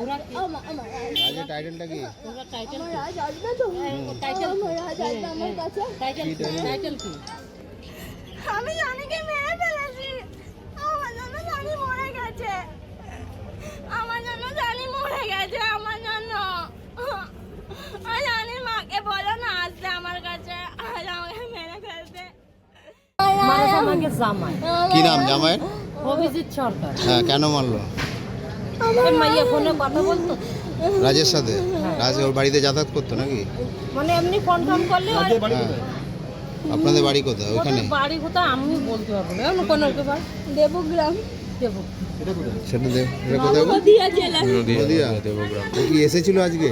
আমার আমার রাজের টাইটেলটা কি? তোরা টাইটেল রাজ আসবে তো টাইটেল রাজ আসবে আমার কাছে টাইটেল টাইটেল কি আমি জানিকে মেরে ফেলেছি। আমার জন্য জানি মরে গেছে। আমার জন্য জানি মরে গেছে আমার জন্য। জানি মাকে বলো না আসতে আমার কাছে। আর আমাকে মেরে ফেলতে জামাই। কি নাম জামাইয়ের অভিজিৎ সরকার। হ্যাঁ কেন মারলো? মাইয়া ফোনে কথা বলতো। রাজের সাথে? রাজ ওর বাড়িতে যাতায়াত করতো নাকি? মানে এমনি ফোন ফোন করলে হ্যাঁ। আপনাদের বাড়ি কোথায়? ওদের বাড়ি কোথায় আমি বলতে পারব না। কোনো দেবগ্রাম। সেটা দেব এটা কোথায় নদিয়া জেলা। নদিয়া দেবগ্রাম। ও কি এসেছিল আজকে?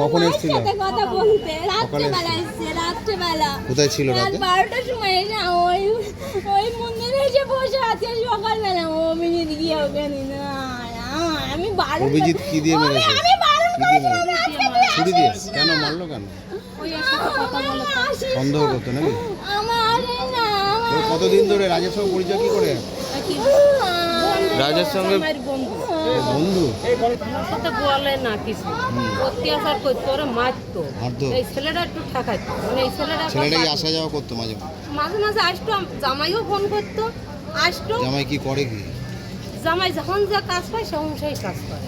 কখন এসেছিল? কথা বলতে। রাত্রেবেলা এসছে রাত্রেবেলা। কোথায় ছিল রাতে বারোটার সময় এসে ওই ওই মন্দিরে এসে বসে আছে সকালবেলা। অভিজিৎ গিয়ে ওখানে না, আমি বারণ অভিজিৎ কি দিয়ে আমি- মেরেছে? আমি বারণ করেছিলাম, আজকে তুই ছুরি দিয়ে কেন মারলো কেন। সন্দেহ করতো নাকি? আমার এই না কতদিন ধরে রাজের সঙ্গে পরিচয় কি করে? রাজের সঙ্গে বন্ধু। সাথে বলে না কিছু। অত্যাচার করতো ওরা মারতো? এই ছেলেটা একটু ঠেকাইতো। মানে এই ছেলেটা ছেলেটা কি কথা- আসা যাওয়া করতো মাঝে মাঝে? মাঝে মাঝে আসতো জামাইও ফোন করতো। আসতো। জামাই কি করে কি? জামাই যখন যা কাজ পায় তখন সেই কাজ করে।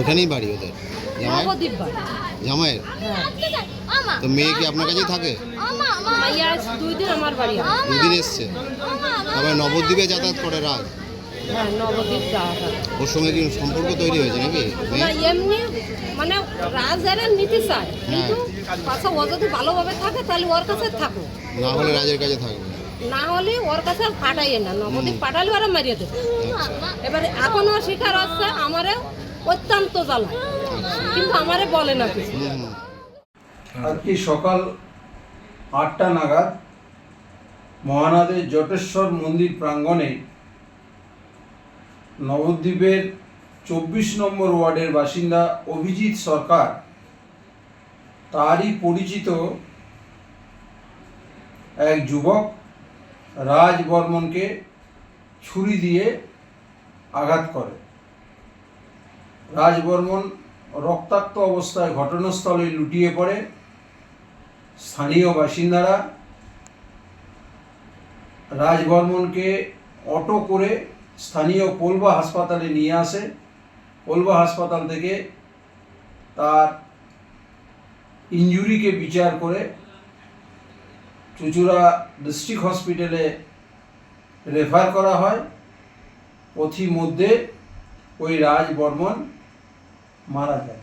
ওখানেই বাড়ি ওদের? জামাই? নবদ্বীপ বাড়ি। জামাইয়ের? হ্যাঁ। তো মেয়ে কি আপনার কাছেই থাকে? মাইয়া দুই দিন আমার বাড়ি এসছে? তারপরে নবদ্বীপে যাতায়াত করে হ্যাঁ নবদ্বীপ যাওয়া হয়। ওর সঙ্গে কি সম্পর্ক তৈরি হয়েছে নাকি? এমনি মানে রাজারা নিতে চায়। কিন্তু পাশা ও যদি ভালোভাবে থাকে তাহলে ওর কাছে থাকো না হলে রাজের কাছে থাকবে। না হলে ওর কাছে আর পাঠাইয়ে না নবদ্বীপ পাঠালে ওরা মারিয়ে দেবে। এবারে এখনও শিকার হচ্ছে আমারে অত্যন্ত জ্বালায় কিন্তু আমারে বলে না কিছু। আজকে সকাল আটটা নাগাদ মহানাদের জটেশ্বর মন্দির প্রাঙ্গণে নবদ্বীপের চব্বিশ নম্বর ওয়ার্ডের বাসিন্দা অভিজিৎ সরকার তারই পরিচিত এক যুবক রাজ বর্মনকে ছুরি দিয়ে আঘাত করে। রাজ বর্মন রক্তাক্ত অবস্থায় ঘটনাস্থলে লুটিয়ে পড়ে। স্থানীয় বাসিন্দারা রাজবর্মনকে অটো করে স্থানীয় পোলবা হাসপাতালে নিয়ে আসে। পোলবা হাসপাতাল থেকে তার ইনজুরিকে বিচার করে চুচুড়া ডিস্ট্রিক্ট হসপিটালে রেফার করা হয়। পথি মধ্যে ওই রাজ বর্মন মারা যায়।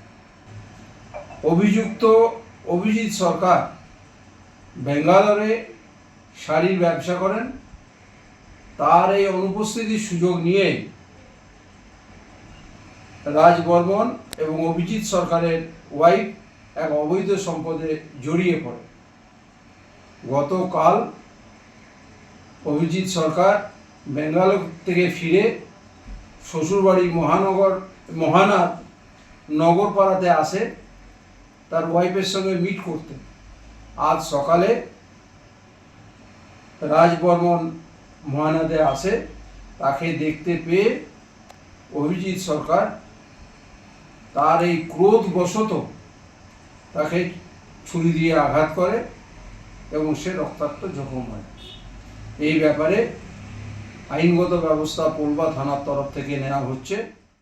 অভিযুক্ত অভিজিৎ সরকার বেঙ্গালোরে শাড়ির ব্যবসা করেন। তার এই অনুপস্থিতির সুযোগ নিয়ে রাজ বর্মন এবং অভিজিৎ সরকারের ওয়াইফ এক অবৈধ সম্পদে জড়িয়ে পড়ে। গতকাল অভিজিৎ সরকার বেঙ্গালোর থেকে ফিরে শ্বশুরবাড়ি মহানগর, মহানাথ নগরপাড়াতে আসে, তার ওয়াইফের সঙ্গে মিট করতে। আজ সকালে রাজবর্মন মহানাদে আসে, তাকে দেখতে পেয়ে অভিজিৎ সরকার তার এই ক্রোধ ক্রোধবশত তাকে ছুরি দিয়ে আঘাত করে। এবং সে রক্তাক্ত জখম হয়। এই ব্যাপারে আইনগত ব্যবস্থা পোলবা থানার তরফ থেকে নেওয়া হচ্ছে।